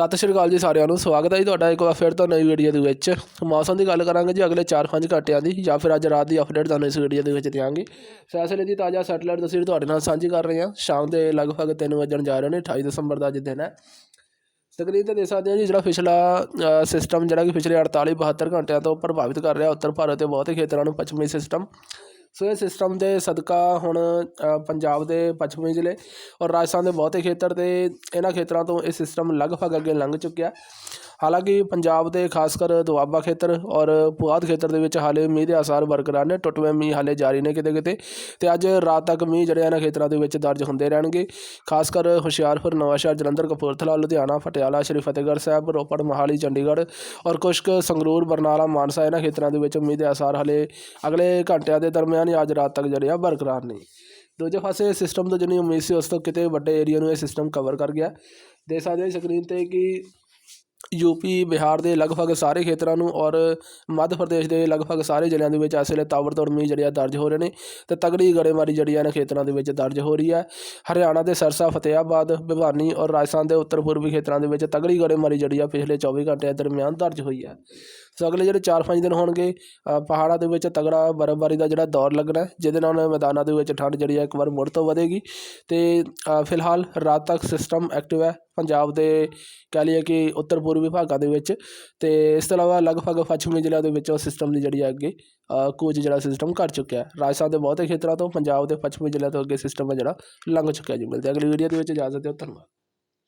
ਸਤਿ ਸ਼੍ਰੀ ਅਕਾਲ ਜੀ ਸਾਰਿਆਂ ਨੂੰ, ਸਵਾਗਤ ਹੈ ਜੀ ਤੁਹਾਡਾ ਇੱਕ ਵਾਰ ਫਿਰ ਤੋਂ ਨਵੀਂ ਵੀਡੀਓ ਦੇ ਵਿੱਚ। ਮੌਸਮ ਦੀ ਗੱਲ ਕਰਾਂਗੇ ਜੀ, ਅਗਲੇ 4-5 ਘੰਟਿਆਂ ਦੀ, ਜਾਂ ਫਿਰ ਅੱਜ ਰਾਤ ਦੀ ਅਪਡੇਟ ਤੁਹਾਨੂੰ ਇਸ ਵੀਡੀਓ ਦੇ ਵਿੱਚ ਦਿਆਂਗੇ। ਫੈਸਲੇ ਦੀ ਤਾਜ਼ਾ ਸੈਟਲਾਈਟ ਤਸਵੀਰ ਤੁਹਾਡੇ ਨਾਲ ਸਾਂਝੀ ਕਰ ਰਹੇ ਹਾਂ। ਸ਼ਾਮ ਦੇ ਲਗਭਗ 3 ਵਜਣ ਜਾ ਰਹੇ ਨੇ 28 ਦਸੰਬਰ ਦਾ ਅੱਜ ਦਿਨ ਹੈ। ਸਕਰੀਨ ਤੇ ਦੇਖ ਸਕਦੇ ਹਾਂ ਜੀ, ਜਿਹੜਾ ਪਿਛਲਾ ਸਿਸਟਮ ਜਿਹੜਾ ਕਿ ਪਿਛਲੇ 48 72 ਘੰਟਿਆਂ ਤੋਂ ਪ੍ਰਭਾਵਿਤ ਕਰ ਰਿਹਾ, ਉੱਤਰ ਭਾਰਤ ਦੇ ਬਹੁਤੇ ਖੇਤਰਾਂ ਨੂੰ ਪੱਛਮੀ ਸਿਸਟਮ ਸੋ ਇਹ ਸਿਸਟਮ ਦੇ ਸਦਕਾ ਹੁਣ ਪੰਜਾਬ ਦੇ ਪੱਛਮੀ ਜ਼ਿਲ੍ਹੇ ਔਰ ਰਾਜਸਥਾਨ ਦੇ ਬਹੁਤੇ ਖੇਤਰ ਅਤੇ ਇਹਨਾਂ ਖੇਤਰਾਂ ਤੋਂ ਇਹ ਸਿਸਟਮ ਲਗਭਗ ਅੱਗੇ ਲੰਘ ਚੁੱਕਿਆ। ਹਾਲਾਂਕਿ ਪੰਜਾਬ ਦੇ ਖਾਸ ਕਰ ਦੁਆਬਾ ਖੇਤਰ ਔਰ ਪੁਆਧ ਖੇਤਰ ਦੇ ਵਿੱਚ ਹਾਲੇ ਮੀਂਹ ਦੇ ਆਸਾਰ ਬਰਕਰਾਰ ਨੇ, ਟੁੱਟਵੇਂ ਮੀਂਹ ਹਾਲੇ ਜਾਰੀ ਨੇ ਕਿਤੇ ਕਿਤੇ ਤੇ ਅੱਜ ਰਾਤ ਤੱਕ ਮੀਂਹ ਜਿਹੜੇ ਇਹਨਾਂ ਖੇਤਰਾਂ ਦੇ ਵਿੱਚ ਦਰਜ ਹੁੰਦੇ ਰਹਿਣਗੇ। ਖਾਸ ਕਰ ਹੁਸ਼ਿਆਰਪੁਰ, ਨਵਾਂਸ਼ਹਿਰ, ਜਲੰਧਰ, ਕਪੂਰਥਲਾ, ਲੁਧਿਆਣਾ, ਪਟਿਆਲਾ, ਸ਼੍ਰੀ ਫਤਿਹਗੜ੍ਹ ਸਾਹਿਬ, ਰੋਪੜ, ਮੋਹਾਲੀ, ਚੰਡੀਗੜ੍ਹ ਔਰ ਕੁਛ ਕੁ ਸੰਗਰੂਰ, ਬਰਨਾਲਾ, ਮਾਨਸਾ ਇਹਨਾਂ ਖੇਤਰਾਂ ਦੇ ਵਿੱਚ ਮੀਂਹ ਦੇ ਆਸਾਰ ਹਾਲੇ ਅਗਲੇ ਘੰਟਿਆਂ ਦੇ ਦਰਮਿਆਨ ਹੀ ਅੱਜ ਰਾਤ ਤੱਕ ਜਿਹੜੇ ਆ ਬਰਕਰਾਰ ਨੇ। ਦੂਜੇ ਪਾਸੇ ਸਿਸਟਮ ਤੋਂ ਜਿੰਨੀ ਉਮੀਦ ਸੀ, ਉਸ ਤੋਂ ਕਿਤੇ ਵੱਡੇ ਏਰੀਆ ਨੂੰ ਇਹ ਸਿਸਟਮ ਕਵਰ ਕਰ ਗਿਆ। ਦੇ ਸਕਦੇ ਸਕਰੀਨ ਤੇ ਕਿ ਯੂਪੀ, ਬਿਹਾਰ ਦੇ ਲਗਭਗ ਸਾਰੇ ਖੇਤਰਾਂ ਨੂੰ ਔਰ ਮੱਧ ਪ੍ਰਦੇਸ਼ ਦੇ ਲਗਭਗ ਸਾਰੇ ਜ਼ਿਲ੍ਹਿਆਂ ਦੇ ਵਿੱਚ ਇਸ ਵੇਲੇ ਤਾਬੜਤੋੜ ਮੀਂਹ ਜਿਹੜੇ ਆ ਦਰਜ ਹੋ ਰਹੇ ਨੇ ਤੇ ਤਗੜੀ ਗੜੇਮਾਰੀ ਜਿਹੜੀ ਆ ਇਹਨਾਂ ਖੇਤਰਾਂ ਦੇ ਵਿੱਚ ਦਰਜ ਹੋ ਰਹੀ ਹੈ ਹਰਿਆਣਾ ਦੇ ਸਰਸਾ ਫਤਿਆਬਾਦ ਭਿਵਾਨੀ ਔਰ ਰਾਜਸਥਾਨ ਦੇ ਉੱਤਰ ਪੂਰਬੀ ਖੇਤਰਾਂ ਦੇ ਵਿੱਚ ਤਗੜੀ ਗੜੇਮਾਰੀ ਜਿਹੜੀ ਆ ਪਿਛਲੇ 24 ਘੰਟਿਆਂ ਦਰਮਿਆਨ ਦਰਜ ਹੋਈ ਹੈ ਸੋ ਅਗਲੇ ਜਿਹੜੇ 4-5 ਦਿਨ ਹੋਣਗੇ ਪਹਾੜਾਂ ਦੇ ਵਿੱਚ ਤਗੜਾ ਬਰਫ਼ਬਾਰੀ ਦਾ ਜਿਹੜਾ ਦੌਰ ਲੱਗਣਾ ਜਿਹਦੇ ਨਾਲ ਮੈਦਾਨਾਂ ਦੇ ਵਿੱਚ ਠੰਡ ਜਿਹੜੀ ਹੈ ਇੱਕ ਵਾਰ ਮੁੜ ਤੋਂ ਵਧੇਗੀ। ਤੇ ਫਿਲਹਾਲ ਰਾਤ ਤੱਕ ਸਿਸਟਮ ਐਕਟਿਵ ਹੈ ਪੰਜਾਬ ਦੇ ਕਹਿ ਲਈਏ ਕਿ ਉੱਤਰ ਪੂਰਬੀ ਭਾਗਾਂ ਦੇ ਵਿੱਚ। ਤੇ ਇਸ ਤੋਂ ਇਲਾਵਾ ਲਗਭਗ ਪੱਛਮੀ ਜ਼ਿਲ੍ਹਿਆਂ ਦੇ ਵਿੱਚ ਉਹ ਸਿਸਟਮ ਦੀ ਜਿਹੜੀ ਹੈ ਅੱਗੇ ਅ, ਕੂਚ ਜਿਹੜਾ ਸਿਸਟਮ ਕਰ ਚੁੱਕਿਆ ਹੈ। ਰਾਜਸਥਾਨ ਦੇ ਬਹੁਤੇ ਖੇਤਰਾਂ ਤੋਂ ਪੰਜਾਬ ਦੇ ਪੱਛਮੀ ਜ਼ਿਲ੍ਹਿਆਂ ਤੋਂ ਅੱਗੇ ਸਿਸਟਮ ਹੈ ਜਿਹੜਾ ਲੰਘ ਚੁੱਕਿਆ ਜੀ। ਮਿਲਦੇ ਹਾਂ ਅਗਲੀ ਵੀਡੀਓ ਦੇ ਵਿੱਚ ਇਜਾਜ਼ਤ ਦਿਓ ਧੰਨਵਾਦ।